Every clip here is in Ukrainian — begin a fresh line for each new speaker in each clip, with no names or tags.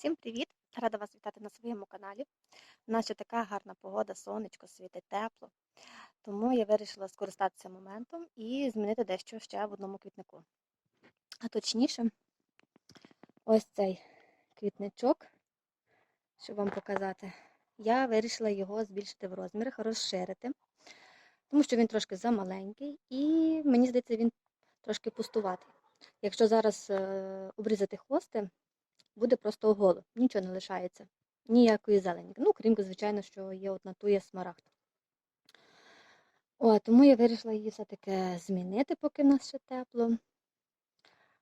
Всім привіт! Рада вас вітати на своєму каналі. У нас ще така гарна погода, сонечко світить тепло. Тому я вирішила скористатися моментом і змінити дещо ще в одному квітнику. А точніше, ось цей квітничок, щоб вам показати, я вирішила його збільшити в розмірах, розширити, тому що він трошки замаленький і мені здається, він трошки пустуватий. Якщо зараз е, обрізати хвости, буде просто оголо, нічого не лишається, ніякої зелені. Ну, крім, звичайно, що є от на ту смарагд. О, тому я вирішила її все-таки змінити, поки в нас ще тепло.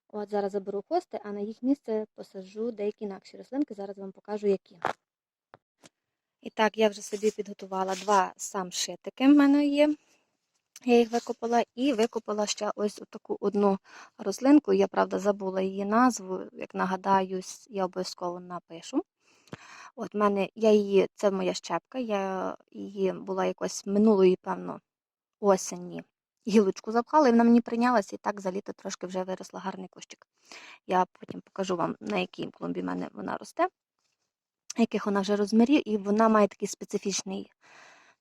От зараз заберу хости, а на їх місце посаджу деякі інакші рослинки. Зараз вам покажу, які. І так, я вже собі підготувала два самшитики в мене є. Я їх викопала і викопала ще ось таку одну рослинку. Я, правда, забула її назву. Як нагадаюсь, я обов'язково напишу. От мене, я її, це моя щепка, я її була якось минулої, певно, осені. Гілочку запхала, і вона мені прийнялася, і так за літо трошки вже виросла гарний кущик. Я потім покажу вам, на якій клумбі в мене вона росте, яких вона вже розмірів, і вона має такий специфічний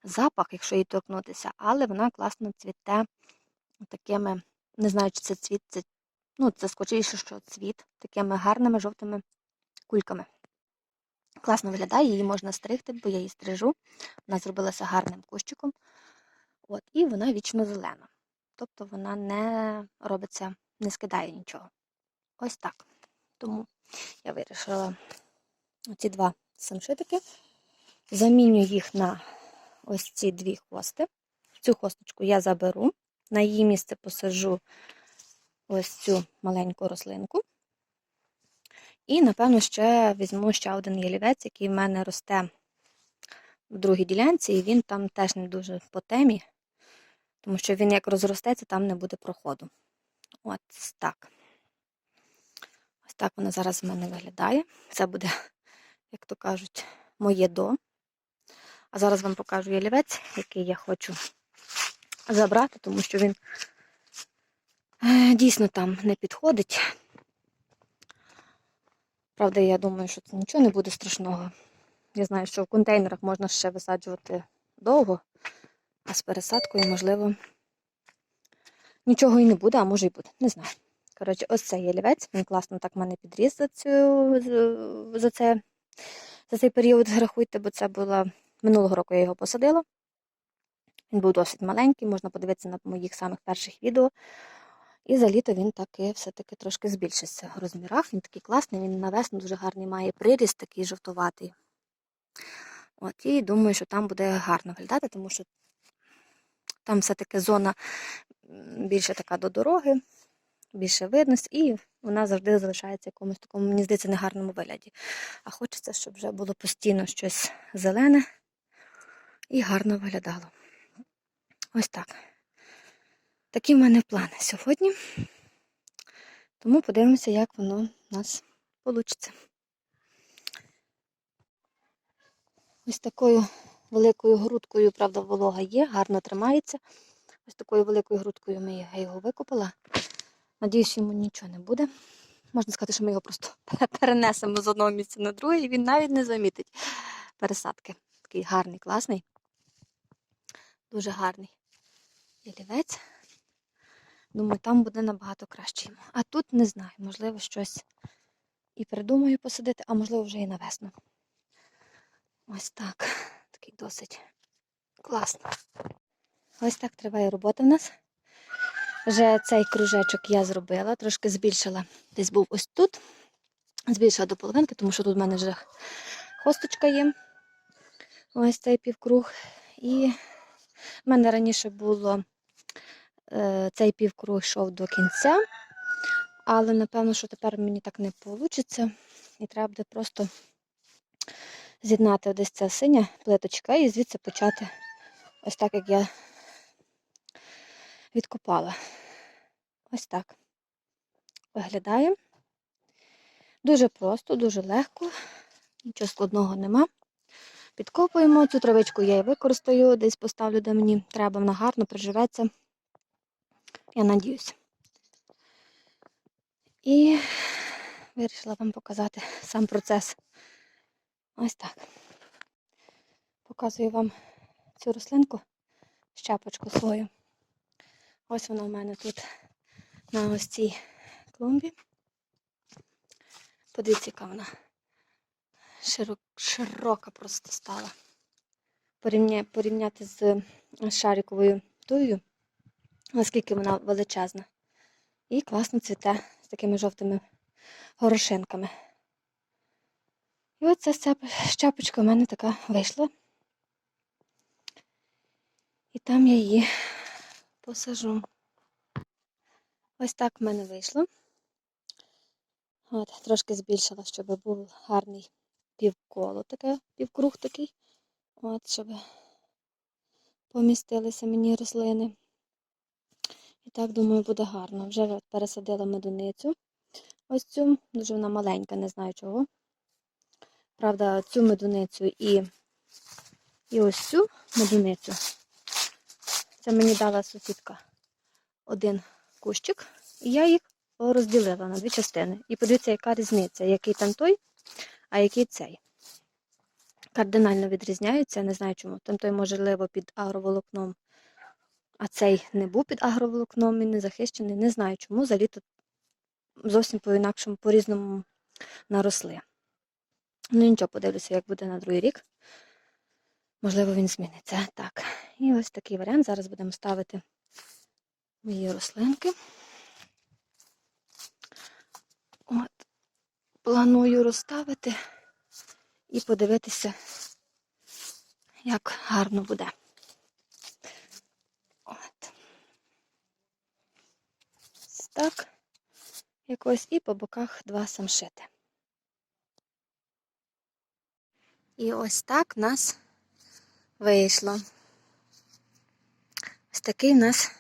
запах, якщо її торкнутися, але вона класно цвіте такими, не знаю, чи це цвіт, це, ну, це скоріше, що цвіт, такими гарними жовтими кульками. Класно виглядає, її можна стригти, бо я її стрижу. Вона зробилася гарним кущиком. От, І вона вічно зелена. Тобто вона не робиться, не скидає нічого. Ось так. Тому я вирішила ці два самшитики, заміню їх на ось ці дві хвости. Цю хосточку я заберу, на її місце посаджу ось цю маленьку рослинку. І, напевно, ще візьму ще один ялівець, який в мене росте в другій ділянці, і він там теж не дуже по темі, тому що він як розростеться, там не буде проходу. От так. Ось так воно зараз в мене виглядає. Це буде, як то кажуть, моє до. А зараз вам покажу ялівець, який я хочу забрати, тому що він е, дійсно там не підходить. Правда, я думаю, що це нічого не буде страшного. Я знаю, що в контейнерах можна ще висаджувати довго, а з пересадкою, можливо, нічого і не буде, а може і буде. Не знаю. Коротше, ось цей ялівець, він класно так мене підріс за, цю, за, це, за цей період, рахуйте, бо це була минулого року я його посадила. Він був досить маленький, можна подивитися на моїх самих перших відео. І за літо він таки все-таки трошки збільшився в розмірах. Він такий класний, він на весну дуже гарний має приріст, такий жовтуватий. От, І думаю, що там буде гарно виглядати, тому що там все-таки зона більше така до дороги, більше видність, і вона завжди залишається в якомусь такому, мені здається, негарному вигляді. А хочеться, щоб вже було постійно щось зелене і гарно виглядало. Ось так. Такі в мене плани сьогодні. Тому подивимося, як воно у нас вийде. Ось такою великою грудкою, правда, волога є, гарно тримається. Ось такою великою грудкою ми його викопала. Надіюсь, йому нічого не буде. Можна сказати, що ми його просто перенесемо з одного місця на друге, і він навіть не замітить пересадки. Такий гарний, класний. Дуже гарний ялівець. Думаю, там буде набагато краще йому. А тут не знаю, можливо, щось і придумаю посадити, а можливо, вже і на весну. Ось так. Такий досить класно. Ось так триває робота в нас. Вже цей кружечок я зробила, трошки збільшила. Десь був ось тут. Збільшила до половинки, тому що тут в мене вже хосточка є. Ось цей півкруг. І в мене раніше було е, цей півкруг йшов до кінця, але напевно, що тепер мені так не вийде. І треба буде просто з'єднати десь ця синя плиточка і звідси почати ось так, як я відкопала. Ось так виглядає. Дуже просто, дуже легко, нічого складного нема. Підкопуємо цю травичку, я її використаю, десь поставлю, де мені треба, вона гарно приживеться. Я надіюсь. І вирішила вам показати сам процес Ось так. Показую вам цю рослинку, щапочку свою. Ось вона в мене тут на ось цій клумбі. Подивіться, яка вона широка, широка просто стала. Порівня, порівняти з шариковою туєю, наскільки вона величезна. І класно цвіте з такими жовтими горошинками. І ця щапочка в мене така вийшла. І там я її посажу. Ось так в мене вийшло. От, трошки збільшила, щоб був гарний півколо таке, півкруг такий. От, щоб помістилися мені рослини. І так, думаю, буде гарно. Вже пересадила медуницю. Ось цю, дуже вона маленька, не знаю чого. Правда, цю медуницю і, і ось цю медуницю. Це мені дала сусідка один кущик, і я їх розділила на дві частини. І подивіться, яка різниця, який там той, а який цей. Кардинально відрізняються, не знаю чому. Там той, можливо, під агроволокном, а цей не був під агроволокном, він не захищений. Не знаю чому. За літо зовсім по-інакшому, по-різному наросли. Ну нічого, подивлюся, як буде на другий рік. Можливо, він зміниться. Так. І ось такий варіант. Зараз будемо ставити мої рослинки. От. Планую розставити і подивитися, як гарно буде. От. Ось так. Якось і по боках два самшити. І ось так в нас вийшло. Ось такий у нас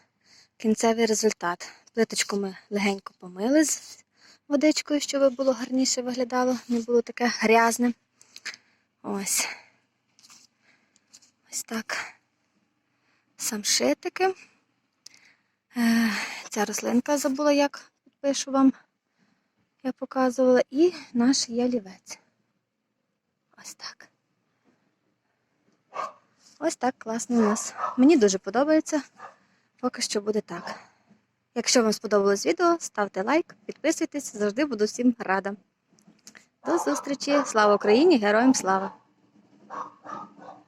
кінцевий результат. Плиточку ми легенько помили водичкою, щоб було гарніше виглядало, не було таке грязне. Ось. Ось так. Самшитики. Е, Ця рослинка забула, як пишу вам, я показувала, і наш ялівець. Ось так. Ось так класно у нас. Мені дуже подобається. Поки що буде так. Якщо вам сподобалось відео, ставте лайк, підписуйтесь, завжди буду всім рада. До зустрічі! Слава Україні! Героям слава!